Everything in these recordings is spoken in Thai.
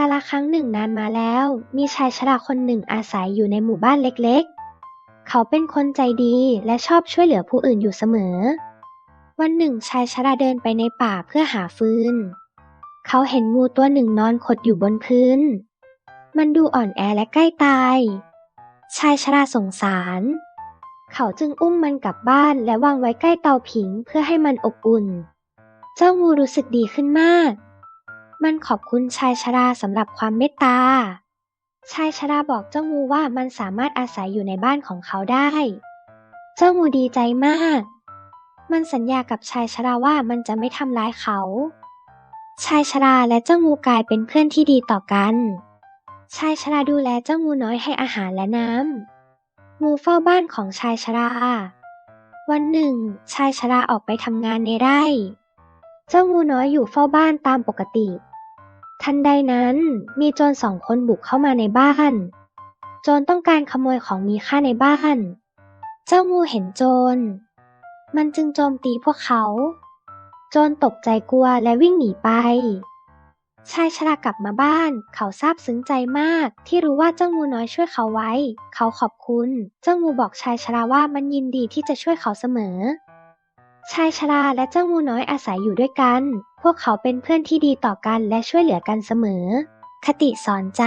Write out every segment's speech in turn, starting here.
กาลครั้งหนึ่งนานมาแล้ว มีชายชราคนหนึ่งอาศัยอยู่ในหมู่บ้านเล็กๆ เขาเป็นคนใจดีและชอบช่วยเหลือผู้อื่นอยู่เสมอ วันหนึ่งชายชราเดินไปในป่าเพื่อหาฟืน เขาเห็นงูตัวหนึ่งนอนขดอยู่บนพื้น มันดูอ่อนแอและใกล้ตาย ชายชราสงสาร เขาจึงอุ้มมันกลับบ้านและวางไว้ใกล้เตาผิงเพื่อให้มันอบอุ่น เจ้างูรู้สึกดีขึ้นมาก มันขอบคุณชายชราสำหรับความเมตตา ชายชราบอกเจ้างูว่ามันสามารถอาศัยอยู่ในบ้านของเขาได้ เจ้างูดีใจมาก มันสัญญากับชายชราว่ามันจะไม่ทำร้ายเขา ชายชราและเจ้างูกลายเป็นเพื่อนที่ดีต่อกัน ชายชราดูแลเจ้างูน้อยให้อาหารและน้ำ งูเฝ้าบ้านของชายชรา วันหนึ่ง ชายชราออกไปทำงานในไร่เจ้างูน้อยอยู่เฝ้าบ้านตามปกติ ทันใดนั้นมีโจรสองคนบุกเข้ามาในบ้าน โจรต้องการขโมยของมีค่าในบ้าน เจ้างูเห็นโจร มันจึงโจมตีพวกเขา โจรตกใจกลัวและวิ่งหนีไป ชายชรากลับมาบ้าน เขาซาบซึ้งใจมาก ที่รู้ว่าเจ้างูน้อยช่วยเขาไว้ เขาขอบคุณ เจ้างูบอกชายชราว่ามันยินดีที่จะช่วยเขาเสมอ ชายชราและเจ้างูน้อยอาศัยอยู่ด้วยกัน พวกเขาเป็นเพื่อนที่ดีต่อกันและช่วยเหลือกันเสมอ คติสอนใจ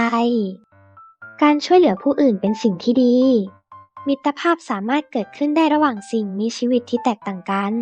การช่วยเหลือผู้อื่นเป็นสิ่งที่ดี มิตรภาพสามารถเกิดขึ้นได้ระหว่างสิ่งมีชีวิตที่แตกต่างกัน